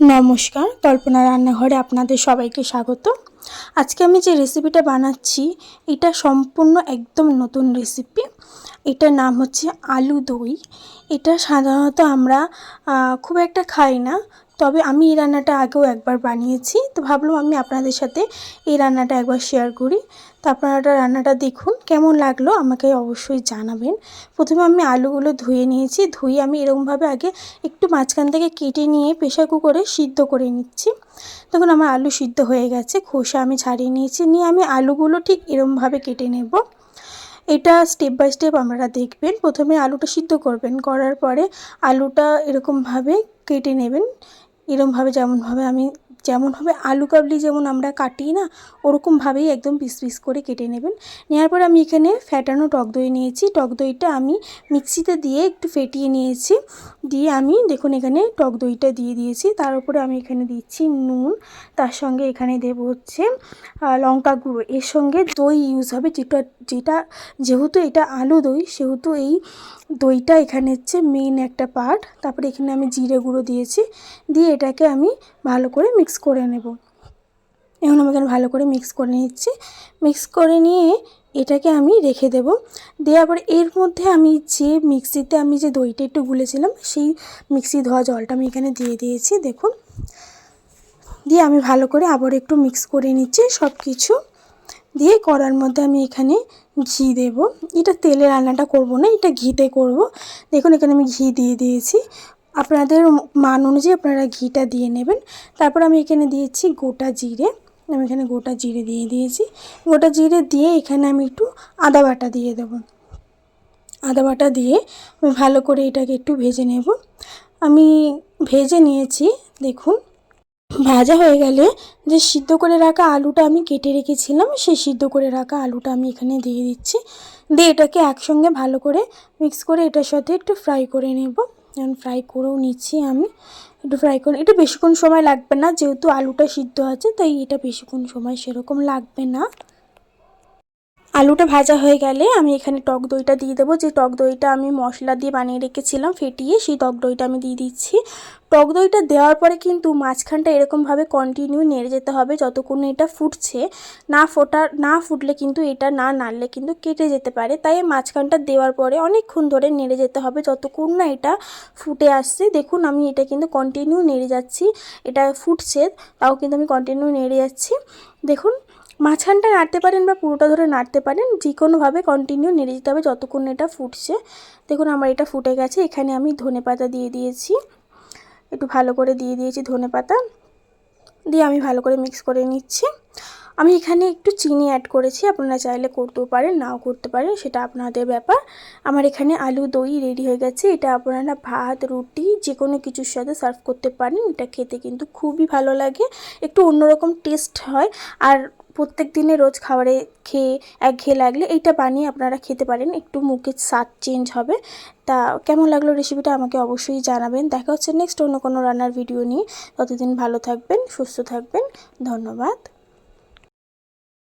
নমস্কার, কল্পনা রান্নাঘরে আপনাদের সবাইকে স্বাগত। আজকে আমি যে রেসিপিটা বানাচ্ছি, এটা সম্পূর্ণ একদম নতুন রেসিপি এটার নাম হচ্ছে আলু দই। এটা সাধারণত আমরা খুব একটা খাই না, তবে আমি এই রান্নাটা আগেও একবার বানিয়েছি। তো ভাবলাম আমি আপনাদের সাথে এই রান্নাটা একবার শেয়ার করি। তো আপনারা রান্নাটা দেখুন, কেমন লাগল আমাকে অবশ্যই জানাবেন। প্রথমে আমি আলুগুলো ধুয়ে নিয়েছি, ধুয়ে আমি এরকমভাবে আগে একটু মাঝখান থেকে কেটে নিয়ে প্রেশার কুকারে সিদ্ধ করে নিচ্ছি। তখন আমার আলু সিদ্ধ হয়ে গেছে, খোসা আমি ছাড়িয়ে নিয়েছি, নিয়ে আমি আলুগুলো ঠিক এরমভাবে কেটে নেব। এটা স্টেপ বাই স্টেপ আপনারা দেখবেন। প্রথমে আলুটা সিদ্ধ করবেন। করার পরে আলুটা এরকমভাবে কেটে নেবেন। এরমভাবে যেমনভাবে আমি যেমনভাবে আলু কাবলি যেমন আমরা কাটি না ওরকমভাবেই একদম পিস পিস করে কেটে নেবেন। নেওয়ার পর আমি এখানে ফ্যাটানো টক দই নিয়েছি। টক দইটা আমি মিক্সিতে দিয়ে একটু ফেটিয়ে নিয়েছি। দিয়ে আমি দেখুন এখানে টক দইটা দিয়ে দিয়েছি। তার উপরে আমি এখানে দিচ্ছি নুন, তার সঙ্গে এখানে দেবো হচ্ছে লঙ্কা গুঁড়ো। এর সঙ্গে দই ইউজ হবে। যেটা যেটা, যেহেতু এটা আলু দই, সেহেতু এই দইটা এখানে হচ্ছে মেন একটা পার্ট তারপরে এখানে আমি জিরে গুঁড়ো দিয়েছি। দিয়ে এটাকে আমি ভালো করে মিক্স করে নেব। এখন আমি এখানে ভালো করে মিক্স করে নিচ্ছি। মিক্স করে নিয়ে এটাকে আমি রেখে দেব। দেওয়ার পরে এর মধ্যে আমি যে মিক্সিতে আমি যে দইটা একটু গুলেছিলাম, সেই মিক্সি ধোয়া জলটা আমি এখানে দিয়ে দিয়েছি। দেখুন। দিয়ে আমি ভালো করে আবার একটু মিক্স করে নিচ্ছি সব কিছু দিয়ে কড়ার মধ্যে আমি এখানে ঘি দেব। এটা তেলে রান্নাটা করব না, এটা ঘিতে করব। দেখুন, এখানে আমি ঘি দিয়ে দিয়েছি। আপনাদের মান অনুযায়ী আপনারা ঘিটা দিয়ে নেবেন। তারপর আমি এখানে দিয়েছি গোটা জিরে। আমি এখানে গোটা জিরে দিয়ে দিয়েছি। গোটা জিরে দিয়ে এখানে আমি একটু আদা বাটা দিয়ে দেবো। আদা বাটা দিয়ে আমি ভালো করে এটাকে একটু ভেজে নেব। আমি ভেজে নিয়েছি, দেখুন। ভাজা হয়ে গেলে যে সিদ্ধ করে রাখা আলুটা আমি কেটে রেখেছিলাম, সেই সিদ্ধ করে রাখা আলুটা আমি এখানে দিয়ে দিচ্ছি। দিয়ে এটাকে একসঙ্গে ভালো করে মিক্স করে এটার সাথে একটু ফ্রাই করে নেব। যেমন ফ্রাই করেও নিচ্ছি আমি। একটু ফ্রাই করে, এটা বেশিক্ষণ সময় লাগবে না, যেহেতু আলুটা সিদ্ধ আছে, তাই এটা বেশিক্ষণ সময় সেরকম লাগবে না। আলুটা ভাজা হয়ে গেলে আমি এখানে টক দইটা দিয়ে দেবো। যে টক দইটা আমি মশলা দিয়ে বানিয়ে রেখেছিলাম, ফেটিয়ে সেই টক দইটা আমি দিয়ে দিচ্ছি। টক দইটা দেওয়ার পরে কিন্তু মাঝখানটা এরকমভাবে কন্টিনিউ নেড়ে যেতে হবে যতক্ষণ এটা ফুটছে। না ফোটা না ফুটলে কিন্তু এটা না নাড়লে কিন্তু কেটে যেতে পারে। তাই মাঝখানটা দেওয়ার পরে অনেকক্ষণ ধরে নেড়ে যেতে হবে যতক্ষণ না এটা ফুটে আসছে। দেখুন আমি এটা কিন্তু কন্টিনিউ নেড়ে যাচ্ছি। এটা ফুটছে, তাও কিন্তু আমি কন্টিনিউ নেড়ে যাচ্ছি। দেখুন মাঝখানটা নাড়তে পারেন বা পুরোটা ধরে নাড়তে পারেন যে কোনোভাবে কন্টিনিউ নেড়ে যেতে হবে যতক্ষণ এটা ফুটছে। দেখুন আমার এটা ফুটে গেছে, এখানে আমি ধনে পাতা দিয়ে দিয়েছি। একটু ভালো করে দিয়ে দিয়েছি ধনে পাতা। দিয়ে আমি ভালো করে মিক্স করে নিচ্ছি। আমি এখানে একটু চিনি অ্যাড করেছি, আপনারা চাইলে করতেও পারেন, নাও করতে পারেন, সেটা আপনাদের ব্যাপার। আমার এখানে আলু, দই রেডি হয়ে গেছে, এটা আপনারা ভাত, রুটি যে কোনো কিছুর সাথে সার্ভ করতে পারেন, এটা খেতে কিন্তু খুবই ভালো লাগে। একটু অন্যরকম টেস্ট হয়, আর প্রত্যেক দিনে রোজ খাবারে খেয়ে এক ঘেয়ে লাগলে এইটা বানিয়ে আপনারা খেতে পারেন। একটু মুখের স্বাদ চেঞ্জ হবে। তা কেমন লাগল রেসিপিটা আমাকে অবশ্যই জানাবেন। দেখা হচ্ছে নেক্সট অন্য কোনো রান্নার ভিডিও নিয়ে। ততদিন ভালো থাকবেন, সুস্থ থাকবেন। ধন্যবাদ।